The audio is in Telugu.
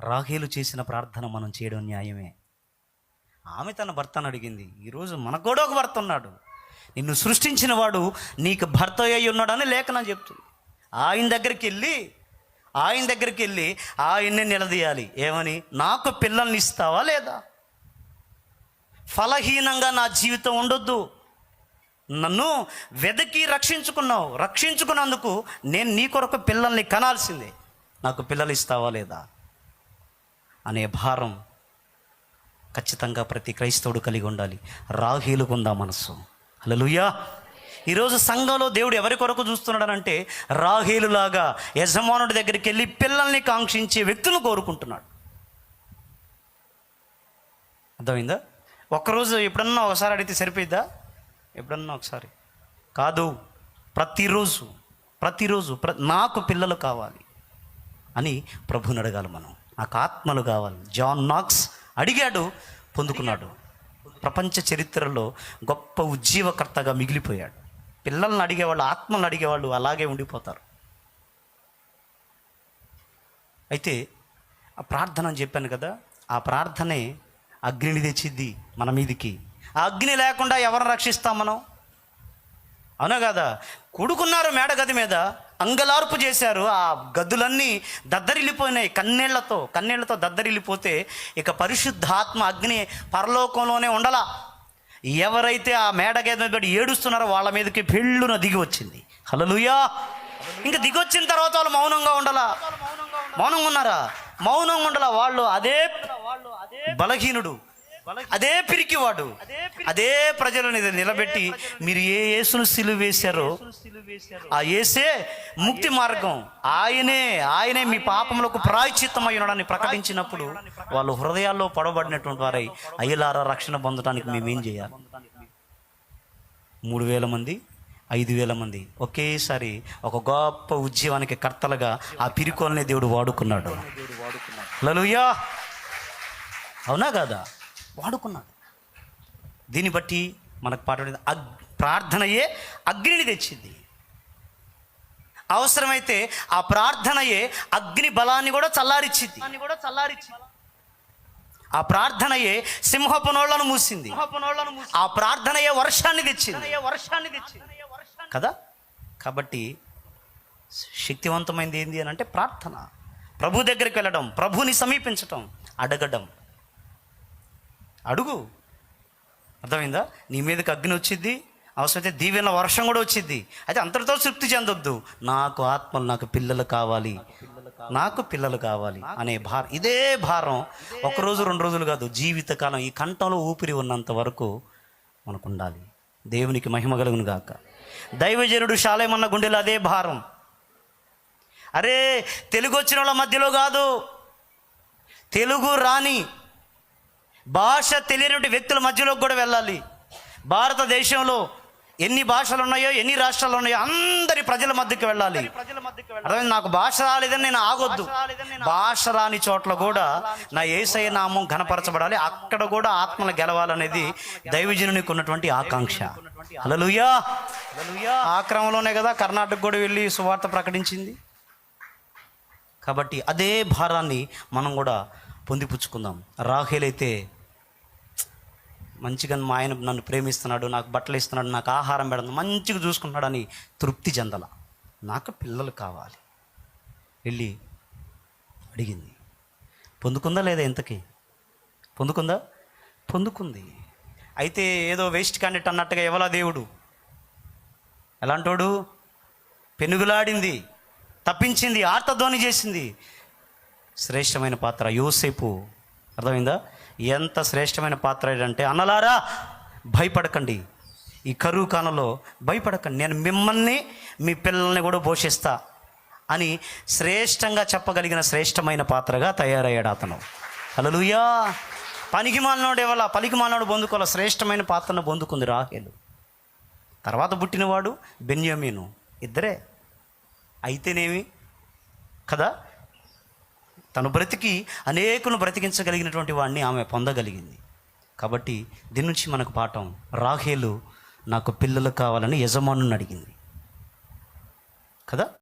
రాహేలు చేసిన ప్రార్థన మనం చేయడం న్యాయమే. ఆమె తన భర్తను అడిగింది ఈరోజు మనకు కూడా ఒక భర్త ఉన్నాడు. నిన్ను సృష్టించిన వాడు నీకు భర్త అయి ఉన్నాడని లేఖనం చెప్తుంది. ఆయన దగ్గరికి వెళ్ళి ఆయన దగ్గరికి వెళ్ళి ఆయన్ని నిలదీయాలి. ఏమని? నాకు పిల్లల్ని ఇస్తావా లేదా? ఫలహీనంగా నా జీవితం ఉండొద్దు. నన్ను వెదకి రక్షించుకున్నావు. రక్షించుకున్నందుకు నేను నీ కొరకు పిల్లల్ని కనాల్సిందే. నాకు పిల్లలు ఇస్తావా లేదా? అనే భారం ఖచ్చితంగా ప్రతి క్రైస్తవుడు కలిగి ఉండాలి. రాహీలుకుందా మనసు హల్లెలూయా! ఈరోజు సంఘంలో దేవుడు ఎవరి కొరకు చూస్తున్నాడనంటే రాహీలులాగా యజమానుడి దగ్గరికి వెళ్ళి పిల్లల్ని కాంక్షించే వ్యక్తులను కోరుకుంటున్నాడు. అర్థమైందా? ఒక్కరోజు ఎప్పుడన్నా ఒకసారి అడిగితే సరిపోయిద్దా? ఎప్పుడన్నా ఒకసారి. కాదు ప్రతిరోజు ప్రతిరోజు ప్ర నాకు పిల్లలు కావాలి అని ప్రభుని అడగాలి మనం. నాకు ఆత్మలు కావాలి. జాన్ నాక్స్ అడిగాడు పొందుకున్నాడు. ప్రపంచ చరిత్రలో గొప్ప ఉజ్జీవకర్తగా మిగిలిపోయాడు. పిల్లల్ని అడిగేవాళ్ళు ఆత్మలను అడిగేవాళ్ళు అలాగే ఉండిపోతారు. అయితే ఆ ప్రార్థన అని చెప్పాను కదా ఆ ప్రార్థనే అగ్నిని తెచ్చిద్ది మన మీదికి. ఆ అగ్ని లేకుండా ఎవరిని రక్షిస్తాం మనం? అవునా కదా? కొడుకున్నారు మేడగది మీద అంగలార్పు చేశారు. ఆ గదులన్నీ దద్దరిల్లిపోయినాయి కన్నీళ్ళతో కన్నీళ్ళతో దద్దరిల్లిపోతే ఇక పరిశుద్ధాత్మ అగ్ని పరలోకంలోనే ఉండలా. ఎవరైతే ఆ మేడ గది మీద ఏడుస్తున్నారో వాళ్ళ మీదకి పెళ్ళున దిగి వచ్చింది. హలలుయా ఇంకా దిగి వచ్చిన తర్వాత వాళ్ళు మౌనంగా ఉండలా. మౌనంగా ఉన్నారా? మౌనంగా ఉండలా. వాళ్ళు అదే బలహీనుడు. అదే పిరికివాడు. అదే ప్రజలను నిలబెట్టి మీరు ఏ యేసును సిలువ వేశారో ఆ యేసే ముక్తి మార్గం. ఆయనే ఆయనే మీ పాపములకు ప్రాయచిత్తమై ఉన్నాడని ప్రకటించినప్పుడు వాళ్ళు హృదయాల్లో పడబడినటువంటి వారై అయ్యలారా రక్షణ పొందడానికి మేమేం చేయాలి? మూడు వేల మంది ఐదు వేల మంది ఒకేసారి ఒక గొప్ప ఉద్యమానికి కర్తలుగా ఆ పిరికోల్ని దేవుడు వాడుకున్నాడు. లలుయా అవునా కాదా? వాడుకున్నాడు. దీన్ని బట్టి మనకు పాట అగ్ ప్రార్థనయే అగ్నిని తెచ్చింది. అవసరమైతే ఆ ప్రార్థనయే అగ్ని బలాన్ని కూడా చల్లారిచ్చింది. కూడా చల్లారిచ్చింది. ఆ ప్రార్థనయే సింహపు నోళ్ళను మూసింది. ఆ ప్రార్థనయే వర్షాన్ని తెచ్చింది. వర్షాన్ని తెచ్చింది. కదా? కాబట్టి శక్తివంతమైనది ఏంది అని అంటే ప్రార్థన. ప్రభు దగ్గరికి వెళ్ళడం ప్రభుని సమీపించటం అడగడం. అడుగు. అర్థమైందా? నీ మీదకి అగ్ని వచ్చింది అవసరమైతే దీవెన వర్షం కూడా వచ్చింది అయితే అంతటితో తృప్తి చెందొద్దు. నాకు ఆత్మలు నాకు పిల్లలు కావాలి. నాకు పిల్లలు కావాలి అనే భారం ఇదే భారం. ఒకరోజు రెండు రోజులు కాదు జీవితకాలం ఈ కంఠంలో ఊపిరి ఉన్నంత వరకు మనకు ఉండాలి దేవునికి మహిమ కలుగును గాక. దైవజనుడు శాలేమన్న గుండెలో అదే భారం. అరే తెలుగు వచ్చిన వాళ్ళ మధ్యలో కాదు. తెలుగు రాని భాష తెలియని వ్యక్తుల మధ్యలోకి కూడా వెళ్ళాలి. భారతదేశంలో ఎన్ని భాషలు ఉన్నాయో ఎన్ని రాష్ట్రాలు ఉన్నాయో అందరి ప్రజల మధ్యకి వెళ్ళాలి. నాకు భాష రాలేదని నేను ఆగొద్దు. భాష రాని చోట్ల కూడా నా ఏసయ నామం ఘనపరచబడాలి. అక్కడ కూడా ఆత్మలు గెలవాలనేది దైవజనునికి ఉన్నటువంటి ఆకాంక్ష. హల్లెలూయా. ఆ క్రమంలోనే కదా కర్ణాటక కూడా వెళ్ళి సువార్త ప్రకటించింది. కాబట్టి అదే భారాన్ని మనం కూడా పొందిపుచ్చుకుందాం. రాహేలైతే మంచిగా మా ఆయన నన్ను ప్రేమిస్తున్నాడు నాకు బట్టలు ఇస్తున్నాడు నాకు ఆహారం పెడతాడు మంచిగా చూసుకుంటున్నాడని తృప్తి చెందల. నాకు పిల్లలు కావాలి. వెళ్ళి అడిగింది. పొందుకుందా లేదా ఇంతకీ? పొందుకుందా? పొందుకుంది. అయితే ఏదో వేస్ట్ క్యాండిడేట్ అన్నట్టుగా ఇవ్వలా దేవుడు? ఎలాంటోడు? పెనుగులాడింది తప్పించింది ఆర్తధ్వని చేసింది. శ్రేష్టమైన పాత్ర యోసేపు. అర్థమైందా? ఎంత శ్రేష్టమైన పాత్ర ఏంటంటే అన్నలారా భయపడకండి. ఈ కరువు కాలంలో భయపడకండి. నేను మిమ్మల్ని మీ పిల్లల్ని కూడా పోషిస్తా అని శ్రేష్టంగా చెప్పగలిగిన శ్రేష్టమైన పాత్రగా తయారయ్యాడు అతను. అలలుయా పనికి మాలినోడు ఇవ్వాల పలికి మాలినోడు పొందుకోవాలి శ్రేష్టమైన పాత్రను పొందుకుంది రాహేలు. తర్వాత పుట్టినవాడు బెన్యామీను. ఇద్దరే. అయితేనేమి? కదా? తను బ్రతికి అనేకులను బ్రతికించగలిగినటువంటి వాడిని ఆమె పొందగలిగింది. కాబట్టి దీని నుంచి మనకు పాఠం రాహేలు నాకు పిల్లలు కావాలని యజమానుని అడిగింది. కదా?